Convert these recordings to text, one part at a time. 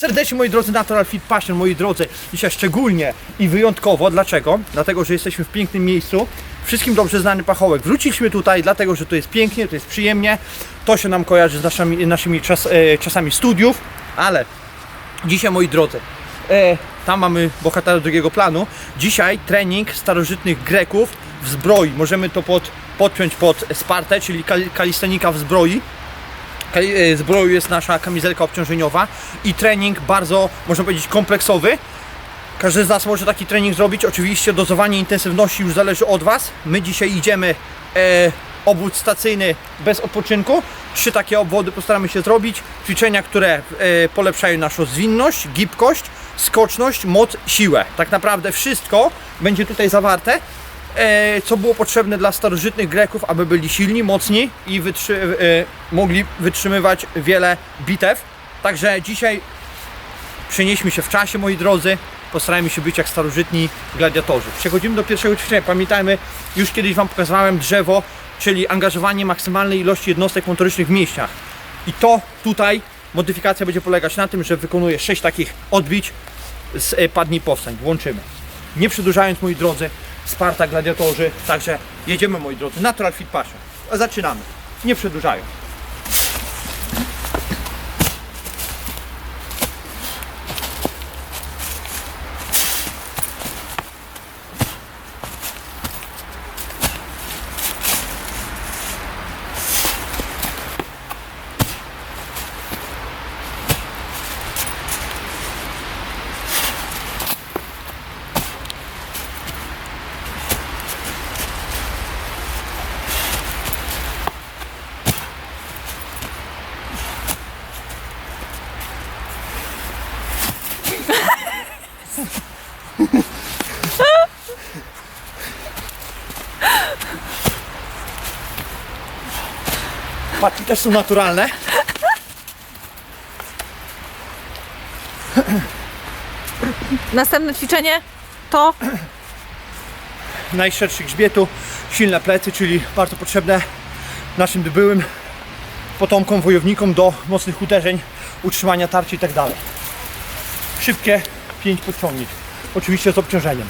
Serdecznie moi drodzy Natural Fit Passion, moi drodzy, dzisiaj szczególnie i wyjątkowo. Dlaczego? Dlatego, że jesteśmy w pięknym miejscu. Wszystkim dobrze znany pachołek. Wróciliśmy tutaj, dlatego że to jest pięknie, to jest przyjemnie. To się nam kojarzy z naszymi, naszymi czas, e, czasami studiów, ale dzisiaj moi drodzy, e, tam mamy bohatera drugiego planu. Dzisiaj trening starożytnych Greków w zbroi. Możemy to pod, podpiąć pod Spartę, czyli kal, kalistenika w zbroi. E, Zbroju jest nasza kamizelka obciążeniowa i trening bardzo, można powiedzieć, kompleksowy. Każdy z nas może taki trening zrobić. Oczywiście dozowanie intensywności już zależy od Was. My dzisiaj idziemy e, obwód stacyjny bez odpoczynku. Trzy takie obwody postaramy się zrobić. Ćwiczenia, które e, polepszają naszą zwinność, gibkość, skoczność, moc, siłę. Tak naprawdę wszystko będzie tutaj zawarte e, co było potrzebne dla starożytnych Greków, aby byli silni, mocni i wytrzy- e, mogli wytrzymywać wiele bitew. Także dzisiaj przenieśmy się w czasie, moi drodzy. Postarajmy się być jak starożytni gladiatorzy. Przechodzimy do pierwszego ćwiczenia. Pamiętajmy, już kiedyś Wam pokazywałem drzewo, czyli angażowanie maksymalnej ilości jednostek motorycznych w mięśniach. I to tutaj modyfikacja będzie polegać na tym, że wykonuję 6 takich odbić z e, padnij powstań. Łączymy. Nie przedłużając, moi drodzy, Sparta gladiatorzy. Także jedziemy, moi drodzy. Natural Fit Passion. Zaczynamy. Nie przedłużając. Płatki też są naturalne. Następne ćwiczenie to najszerszy grzbietu, silne plecy, czyli bardzo potrzebne naszym byłym potomkom, wojownikom do mocnych uderzeń, utrzymania tarczy i tak. Szybkie 5 podciągnięć. Oczywiście z obciążeniem.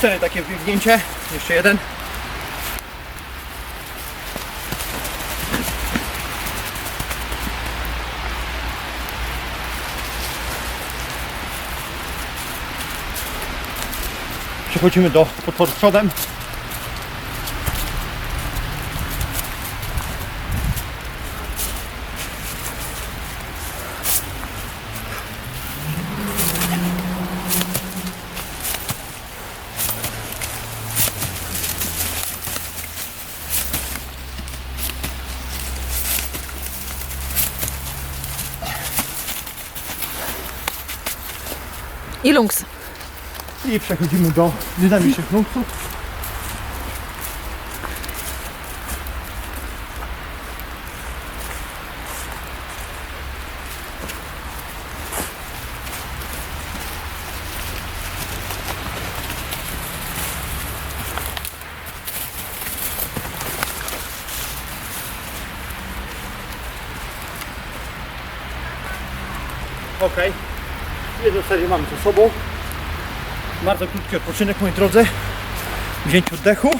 Cztery takie wbiegnięcie. Jeszcze jeden. Przechodzimy do potworu przodem. I lungs. I przechodzimy do dynamicznych lunksów. Ok. Jedną serię mamy za sobą. Bardzo krótki odpoczynek, moi drodzy. Wzięcie oddechu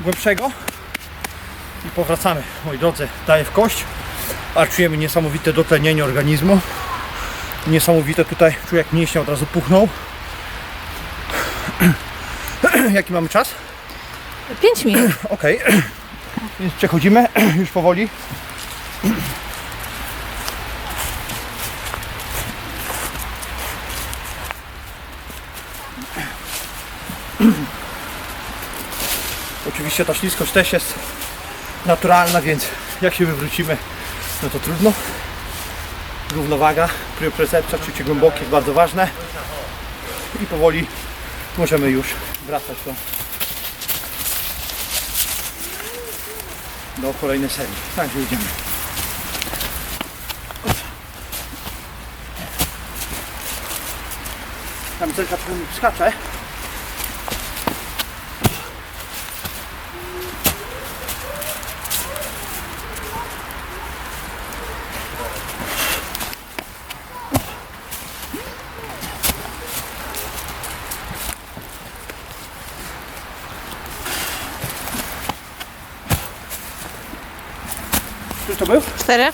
głębszego i powracamy, moi drodzy. Daję w kość. a czujemy niesamowite dotlenienie organizmu. Niesamowite tutaj, czuję jak mięśnie od razu puchną. Jaki mamy czas? 5 minut. Okej. Więc przechodzimy już powoli. Oczywiście ta śliskość też jest naturalna, więc jak się wywrócimy, no to trudno. Równowaga, priopriocepcja, czucie głębokie jest bardzo ważne. I powoli możemy już wracać do do kolejnej serii. Także idziemy. Trochę mi skacze. Był? 4.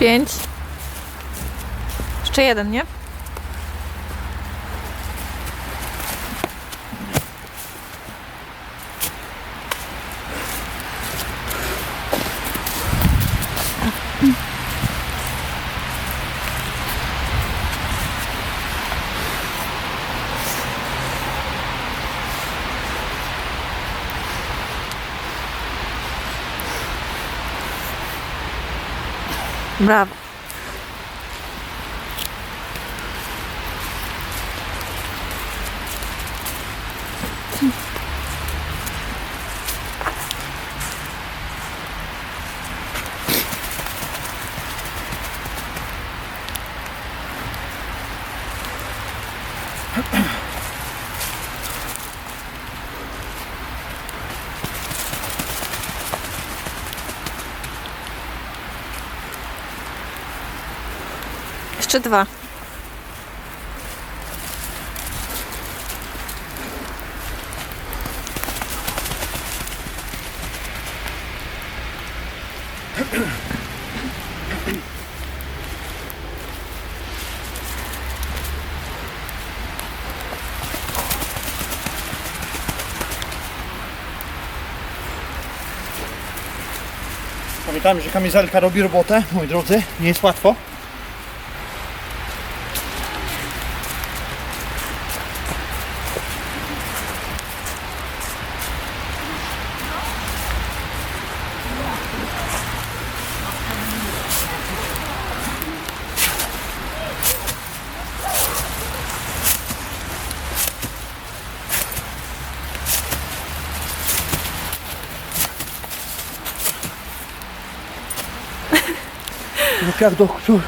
Pięć. Jeszcze jeden, nie? Brawo. Jeszcze dwa. Pamiętajmy, że kamizelka robi robotę, moi drodzy. Nie jest łatwo. Lub jak do oczu,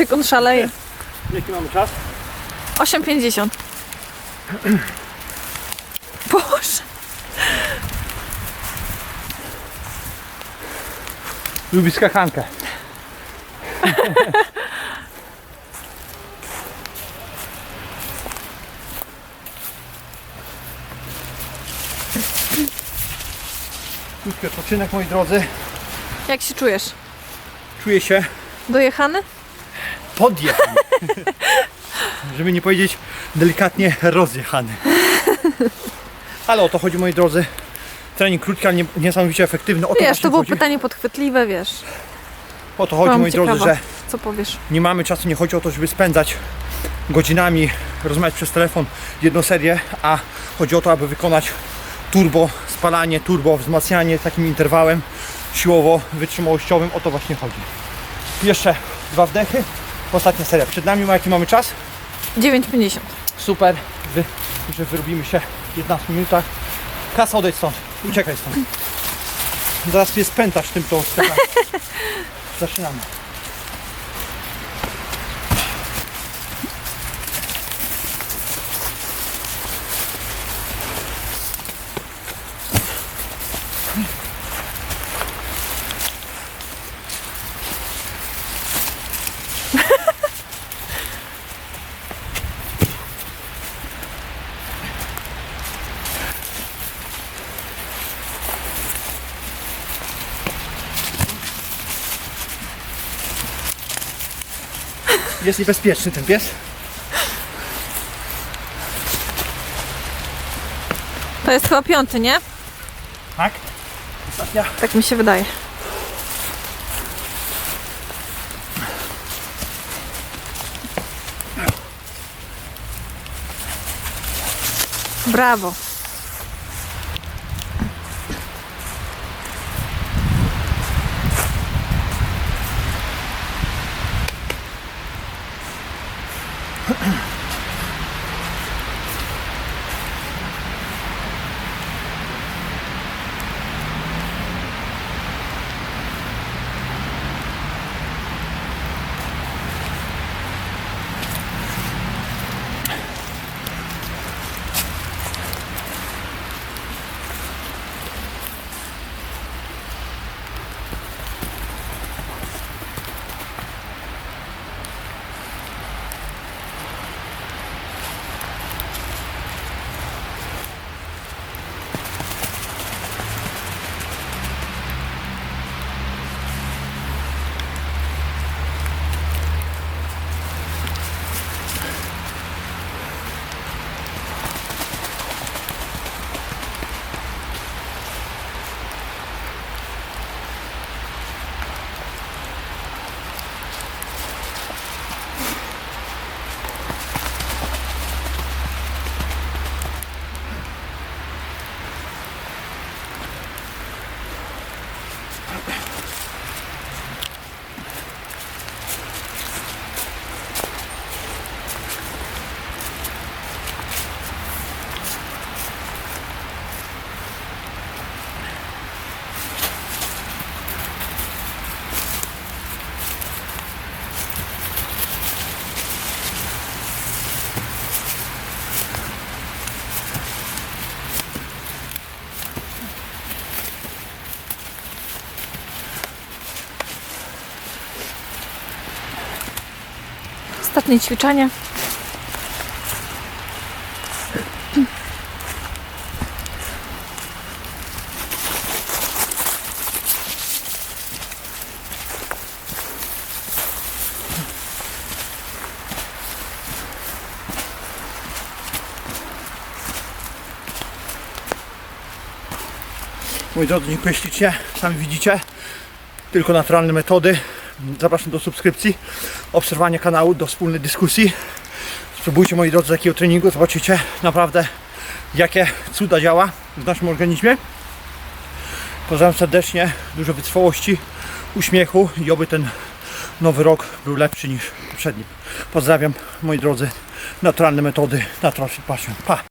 jak on szaleje. Jaki mamy czas? 8,50. Boże. Lubi skachankę. Krótki odpoczynek, moi drodzy. Jak się czujesz? Czuję się Dojechany? Podjechany. Żeby nie powiedzieć delikatnie rozjechany. Ale o to chodzi, moi drodzy. Trening krótki, ale nie- niesamowicie efektywny. O to Wiesz, to było chodzi. pytanie podchwytliwe, wiesz. O to chodzi, moi drodzy, ciekawa, że co powiesz. nie mamy czasu, nie chodzi o to, żeby spędzać godzinami, rozmawiać przez telefon jedną serię, a chodzi o to, aby wykonać turbo spalanie, turbo wzmacnianie takim interwałem siłowo wytrzymałościowym. O to właśnie chodzi. Jeszcze dwa wdechy. Ostatnia seria. Przed nami ma jaki mamy czas? 9,50. super, wy, że wyrobimy się w 15 minutach. Kasa odejdź stąd, uciekaj stąd. Zaraz mnie spętasz tym to. Zaczynamy. Jest niebezpieczny ten pies. To jest chyba piąty, nie? Tak? Ostatnia. Tak mi się wydaje. Brawo. Ahem. Ostatnie ćwiczenie. Moi drodzy, dziękuję ślicznie. Sami widzicie, tylko naturalne metody. Zapraszam do subskrypcji, obserwowania kanału, do wspólnej dyskusji. Spróbujcie, moi drodzy, takiego treningu. Zobaczycie naprawdę, jakie cuda działa w naszym organizmie. Pozdrawiam serdecznie, dużo wytrwałości, uśmiechu i oby ten nowy rok był lepszy niż poprzedni. Pozdrawiam, moi drodzy, naturalne metody, natural fit passion. Pa!